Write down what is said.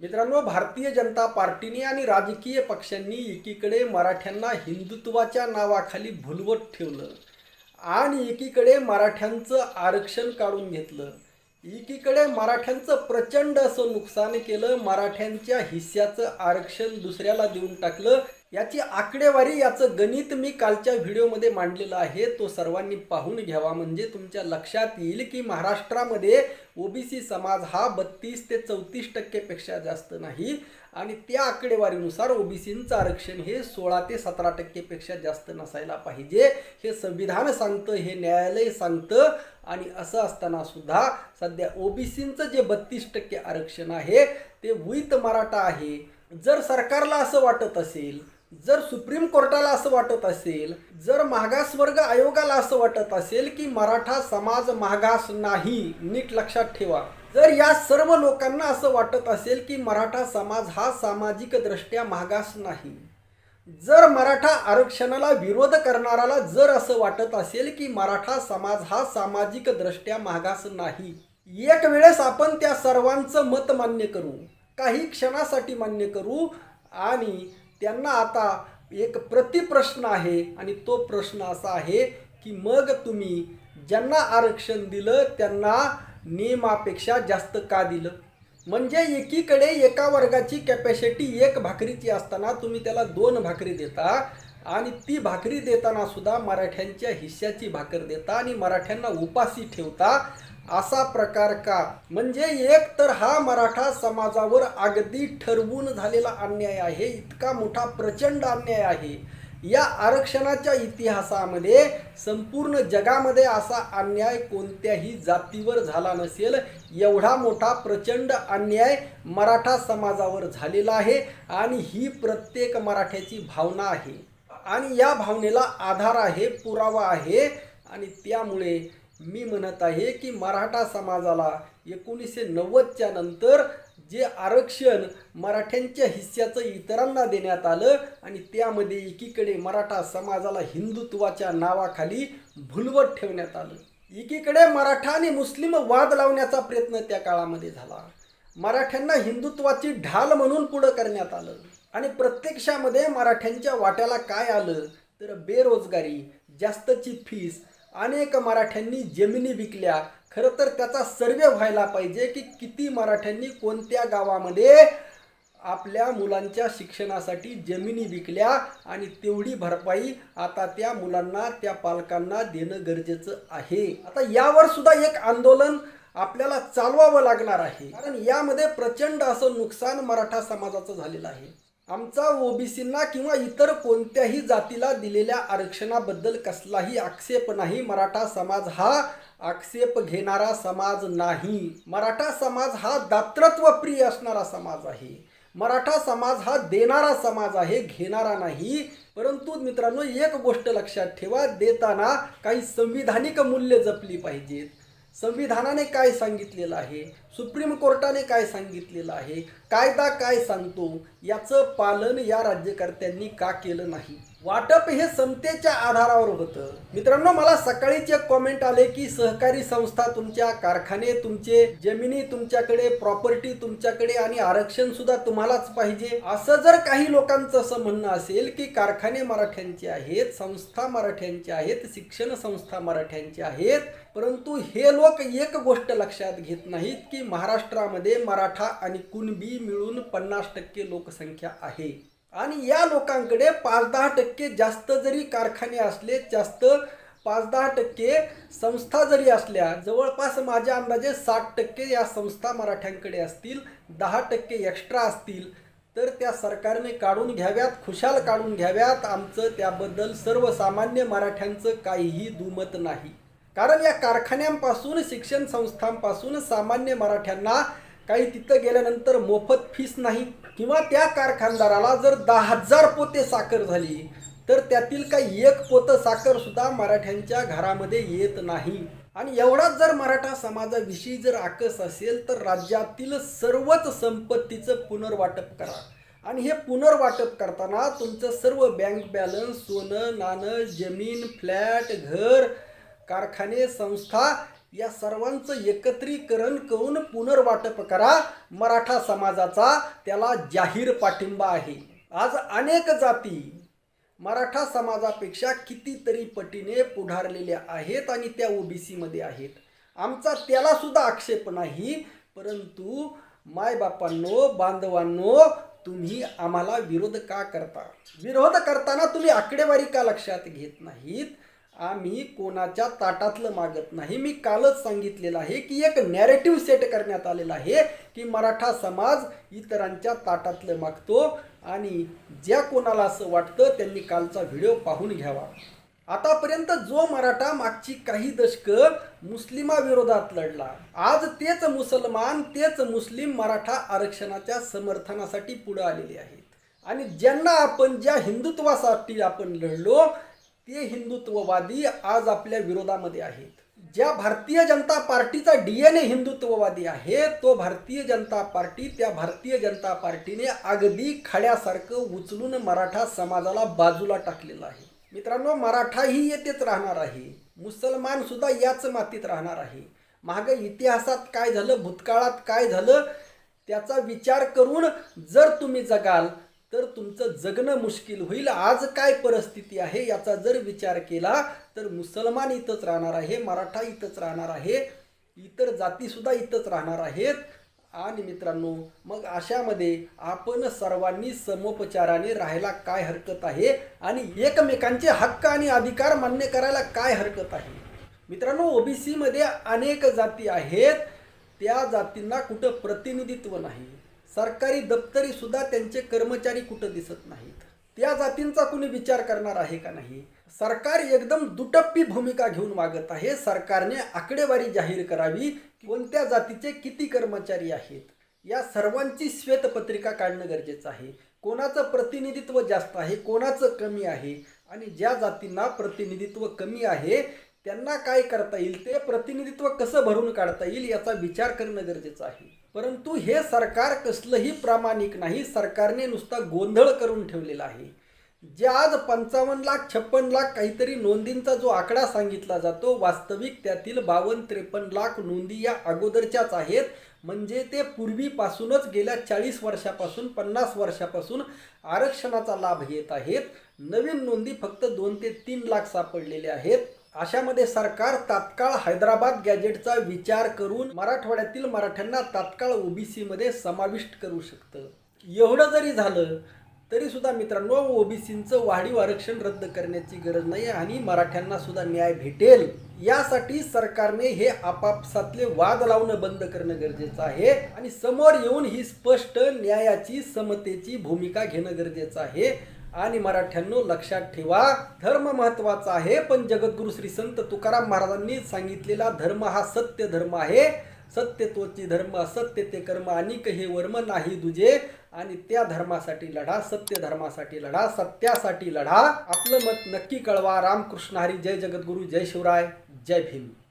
मित्रांनो भारतीय जनता पार्टीने आणि राजकीय पक्षांनी एकीकडे मराठ्यांना हिंदुत्वाच्या नावाखाली भुलवत ठेवलं आणि एकीकडे मराठ्यांचं आरक्षण काढून घेतलं. एकीकडे मराठ्यांचं प्रचंड असं नुकसान केलं मराठ्यांच्या हिस्स्याचं आरक्षण दुसऱ्याला देऊन टाकलं याची आकडेवारी याचं गणित मी कालच्या व्हिडिओमध्ये मांडलेलं आहे. तो सर्वांनी पाहून घ्यावा. म्हणजे तुमच्या लक्षात येईल की महाराष्ट्रामध्ये ओबीसी समाज हा बत्तीस ते चौतीस टक्केपेक्षा जास्त नाही. आणि त्या आकडेवारीनुसार ओबीसींचं आरक्षण हे सोळा ते सतरा टक्केपेक्षा जास्त नसायला पाहिजे. हे संविधान सांगतं हे न्यायालय सांगतं आणि असं असताना सुद्धा सध्या ओबीसींचं जे बत्तीस टक्के आरक्षण आहे ते विथ मराठा आहे. जर सरकारला असं वाटत असेल जर सुप्रीम कोर्टाला असं वाटत असेल जर मागासवर्ग आयोगाला असं वाटत असेल की मराठा समाज मागास नाही नीट लक्षात ठेवा. जर या सर्व लोकांना असं वाटत असेल की मराठा समाज हा सामाजिक दृष्ट्या मागास नाही जर मराठा आरक्षणाला विरोध करणाराला जर असं वाटत असेल की मराठा समाज हा सामाजिक दृष्ट्या मागास नाही एक वेळेस आपण त्या सर्वांचं मत मान्य करू काही क्षणासाठी मान्य करू आणि त्यांना आता एक प्रतिप्रश्न आहे आणि तो प्रश्न असा आहे की मग तुम्ही ज्यांना आरक्षण दिलं त्यांना नियमापेक्षा जास्त का दिलं? म्हणजे एकीकडे एका वर्गाची कॅपॅसिटी एक भाकरीची असताना तुम्ही त्याला दोन भाकरी देता आणि ती भाकरी देताना सुद्धा मराठ्यांच्या हिश्श्याची भाकर देता आणि मराठ्यांना उपासी ठेवता. असा प्रकार का? म्हणजे एक तर हा मराठा समाजावर अगदी ठरवून झालेला अन्याय आहे इतका मोठा प्रचंड अन्याय आहे. या आरक्षणाच्या इतिहासामध्ये संपूर्ण जगामध्ये असा अन्याय कोणत्याही जातीवर झाला नसेल एवढा मोठा प्रचंड अन्याय मराठा समाजावर झालेला आहे आणि ही प्रत्येक मराठ्याची भावना आहे. आणि या भावनेला आधार आहे पुरावा आहे आणि त्यामुळे मी म्हणत आहे की मराठा समाजाला एकोणीसशे नव्वदच्या नंतर जे आरक्षण मराठ्यांच्या हिस्स्याचं इतरांना देण्यात आलं आणि त्यामध्ये एकीकडे मराठा समाजाला हिंदुत्वाच्या नावाखाली भुलवत ठेवण्यात आलं. एकीकडे मराठा आणि मुस्लिम वाद लावण्याचा प्रयत्न त्या काळामध्ये झाला. मराठ्यांना हिंदुत्वाची ढाल म्हणून पुढं करण्यात आलं. आणि प्रत्यक्षामध्ये मराठ्यांच्या वाट्याला काय आलं? तर बेरोजगारी जास्तची फीस अनेक मराठ्यांनी जमिनी विकल्या. खरं तर त्याचा सर्वे व्हायला पाहिजे की किती मराठ्यांनी कोणत्या गावामध्ये आपल्या मुलांच्या शिक्षणासाठी जमिनी विकल्या आणि तेवढी भरपाई आता त्या मुलांना त्या पालकांना देणं गरजेचं आहे. आता यावर सुद्धा एक आंदोलन आपल्याला चालवावं लागणार आहे. कारण यामध्ये प्रचंड असं नुकसान मराठा समाजाचं झालेलं आहे. आमचा ओबीसींना किंवा इतर कोणत्याही जातीला दिलेल्या आरक्षणाबद्दल कसलाही आक्षेप नाही. मराठा समाज हा आक्षेप घेणारा समाज नाही. मराठा समाज हा दातृत्व प्रिय असणारा समाज आहे. मराठा समाज हा देणारा समाज आहे घेणारा नाही. परंतु मित्रांनो एक गोष्ट लक्षात ठेवा देताना काही संविधानिक मूल्य जपली पाहिजेत. संविधानाने काय सांगितलेलं आहे? सुप्रीम कोर्टाने काय सांगितलेलं आहे? कायदा काय सांगतो? याचं पालन या राज्यकर्त्यांनी का केलं नाही? वाटप हे समतेच्या आधारावर होतं. मित्रांनो मला सकाळीच एक कॉमेंट आले की सहकारी संस्था तुमच्या कारखाने तुमचे जमिनी तुमच्याकडे प्रॉपर्टी तुमच्याकडे आणि आरक्षण सुद्धा तुम्हालाच पाहिजे. असं जर काही लोकांचं असं म्हणणं असेल की कारखाने मराठ्यांचे आहेत संस्था मराठ्यांचे आहेत शिक्षण संस्था मराठ्यांचे आहेत परंतु हे लोक एक गोष्ट लक्षात घेत नाहीत की महाराष्ट्रामध्ये मराठा आणि कुणबी मिळून पन्नास टक्के लोकसंख्या आहे. आणि या लोकांकडे पाच दहा टक्के जास्त जरी कारखाने असले जास्त पाच दहा टक्के संस्था जरी असल्या जवळपास माझ्या अंदाजे साठ टक्के या संस्था मराठ्यांकडे असतील दहा टक्के एक्स्ट्रा असतील तर त्या सरकारने काढून घ्याव्यात खुशाल काढून घ्याव्यात. आमचं त्याबद्दल सर्वसामान्य मराठ्यांचं काहीही दुमत नाही. कारण या कारखान्यांपासून शिक्षण संस्थांपासून सामान्य मराठ्यांना काही तिथं गेल्यानंतर मोफत फीस नाही किंवा त्या कारखानदाराला जर दहा हजार पोते साखर झाली तर त्यातील काही एक पोतं साखर सुद्धा मराठ्यांच्या घरामध्ये येत नाही. आणि एवढाच जर मराठा समाजाविषयी जर आकस असेल तर राज्यातील सर्वच संपत्तीचं पुनर्वाटप करा. आणि हे पुनर्वाटप करताना तुमचं सर्व बँक बॅलन्स सोनं नाणं जमीन फ्लॅट घर कारखाने संस्था या सर्वांचं एकत्रीकरण करून पुनर्वाटप करा. मराठा समाजाचा त्याला जाहीर पाठिंबा आहे. आज अनेक जाती मराठा समाजापेक्षा कितीतरी पटीने पुढारलेल्या आहेत आणि त्या ओबीसीमध्ये आहेत. आमचा त्याला सुद्धा आक्षेप नाही परंतु मायबापांनो बांधवांनो तुम्ही आम्हाला विरोध का करता? विरोध करताना तुम्ही आकडेवारी का लक्षात घेत नाहीत? आम्ही कोणाच्या ताटातलं मागत नाही. मी कालच सांगितलेलं आहे की एक नॅरेटिव्ह सेट करण्यात आलेला आहे की मराठा समाज इतरांच्या ताटातलं मागतो आणि ज्या कोणाला असं वाटतं त्यांनी कालचा व्हिडिओ पाहून घ्यावा. आतापर्यंत जो मराठा मागची काही दशकं मुस्लिमाविरोधात लढला आज तेच मुसलमान तेच मुस्लिम मराठा आरक्षणाच्या समर्थनासाठी पुढे आलेले आहेत. आणि ज्यांना आपण ज्या हिंदुत्वासाठी आपण लढलो ते हिंदुत्ववादी आज आपल्या विरोधामध्ये आहेत. ज्या भारतीय जनता पार्टीचा डी एन ए हिंदुत्ववादी आहे तो भारतीय जनता पार्टी त्या भारतीय जनता पार्टीने अगदी खड्यासारखं उचलून मराठा समाजाला बाजूला टाकलेलं आहे. मित्रांनो मराठाही येतेच राहणार आहे. मुसलमान सुद्धा याच मातीत राहणार आहे. माग इतिहासात काय झालं भूतकाळात काय झालं त्याचा विचार करून जर तुम्ही जगाल तर तुमचं जगणं मुश्किल होईल. आज काय परिस्थिती आहे याचा जर विचार केला तर मुसलमान इथंच राहणार आहे मराठा इथंच राहणार आहे इतर जातीसुद्धा इथंच राहणार आहेत. आणि मित्रांनो मग अशामध्ये आपण सर्वांनी समोपचाराने राहायला काय हरकत आहे आणि एकमेकांचे हक्क आणि अधिकार मान्य करायला काय हरकत आहे? मित्रांनो ओबीसीमध्ये अनेक जाती आहेत. त्या जातींना कुठं प्रतिनिधित्व नाही. सरकारी दप्तरी सुद्धा त्यांचे कर्मचारी कुठं दिसत नाहीत? त्या जातींचा कुणी विचार करणार आहे का नाही? सरकार एकदम दुटप्पी भूमिका घेऊन वागत आहे. सरकारने आकडेवारी जाहीर करावी कोणत्या जातीचे किती कर्मचारी आहेत? या सर्वांची श्वेतपत्रिका काढणं गरजेचं आहे. कोणाचं प्रतिनिधित्व जास्त आहे कोणाचं कमी आहे? आणि ज्या जातींना प्रतिनिधित्व कमी आहे त्यांना काय करता येईल? ते प्रतिनिधित्व कसं भरून काढता येईल याचा विचार करणं गरजेचं आहे. परंतु हे सरकार कसलंही प्रामाणिक नाही सरकारने नुसता गोंधळ करून ठेवलेला आहे. जे आज पंचावन्न लाख छप्पन लाख काहीतरी नोंदींचा जो आकडा सांगितला जातो वास्तविक त्यातील बावन्न त्रेपन्न लाख नोंदी या अगोदरच्याच आहेत. म्हणजे ते पूर्वीपासूनच गेल्या चाळीस वर्षापासून पन्नास वर्षापासून आरक्षणाचा लाभ घेत आहेत. नवीन नोंदी फक्त दोन ते तीन लाख सापडलेल्या आहेत. अशामध्ये सरकार तात्काळ हैदराबाद गॅजेटचा विचार करून मराठवाड्यातील मराठ्यांना तात्काळ ओबीसीमध्ये समाविष्ट करू शकतं. एवढं जरी झालं तरी सुद्धा मित्रांनो ओबीसींचं वाढीव आरक्षण रद्द करण्याची गरज नाही आणि मराठ्यांना सुद्धा न्याय भेटेल. यासाठी सरकारने हे आपापसातले वाद लावणं बंद करणं गरजेचं आहे आणि समोर येऊन ही स्पष्ट न्यायाची समतेची भूमिका घेणं गरजेचं आहे. आणि मराठ्यांनो लक्षात ठेवा धर्म महत्त्वाचा आहे पण जगद्गुरु श्री संत तुकाराम महाराजांनी सांगितलेला धर्म हा सत्य धर्म आहे. सत्य तोची धर्म असत्य ते कर्म अनिक हे वर्म नाही दुजे. आणि त्या धर्मासाठी लढा सत्य धर्मासाठी लढा सत्यासाठी लढा. आपलं मत नक्की कळवा. रामकृष्ण हरी जय जगद्गुरु जय शिवराय जय भीम.